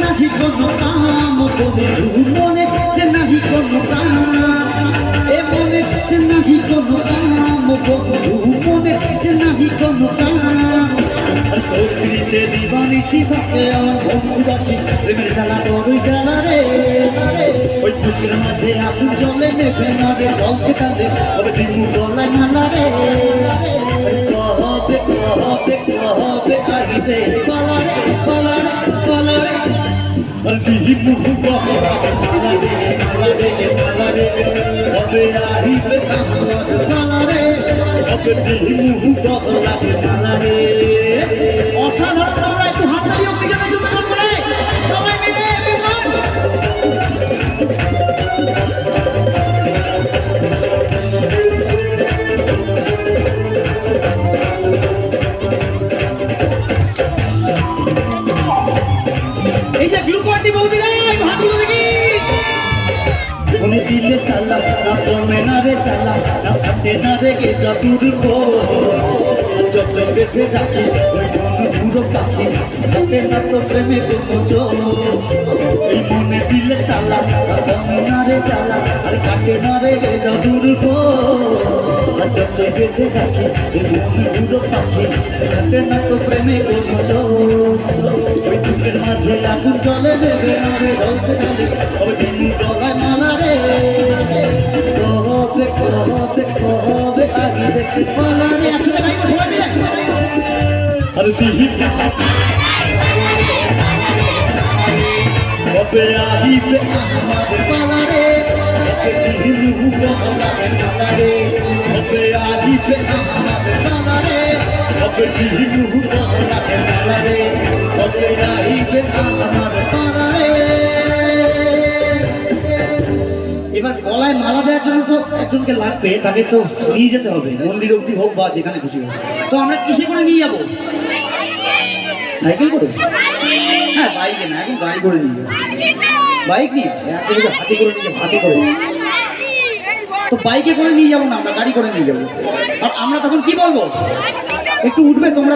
নাহি কোনো কাম বন্ধু মনে যে নাহি কোনো কাম। এ মনে যে নাহি কোনো কাম, মনে যে নাহি কোনো কাম। প্রকৃতিতে দিবানিসি থাকে আমার বন্ধু দাসী, প্রেমের জ্বালা বড়ই জ্বালা রে। ওই বুকের মাঝে আগুন জলে নেবে না রে জলছে কাঁদে তবে দিনু গলায় মালা রে। কবে কবে কবে আহিবে পালা রে পালা আর দিনু গলায় মালা রে মালা রে মালা রে কবে আহিবে আমার পালা রে কবে দিনু গলায় দিলে চালা না কমে না রে চালা না ফাটে না রে কো যত বেঁধে রাখি, ওই মন পুরো পাখি, হাতে না তো প্রেমে জোর এই মনে দিলে চালা চালা কাটে কো বেঁধে রাখি তো মাঝে আগুন জলে দেবে আর দিহি কবে আহিবে আমার মালা দিহি গলায় মালা রে কবে আহিবে আমার মালা কবে দিহি গলায় গলায় মালা দেওয়ার জন্য তো একজনকে লাগবে, তাকে তো নিয়ে যেতে হবে, মন্দির অব্দি হোক বা যেখানে খুশি হোক। তো আমরা কিসে করে নিয়ে যাব? সাইকেল করে? হ্যাঁ বাইকে না, এখন গাড়ি করে নিয়ে যাব। বাইক নিয়ে? এখন হাতে করে নিয়ে যাব, হাতে করে। তো বাইকে করে নিয়ে যাব না আমরা, গাড়ি করে নিয়ে যাব। আর আমরা তখন কি বলব? একটু উঠবে তোমরা।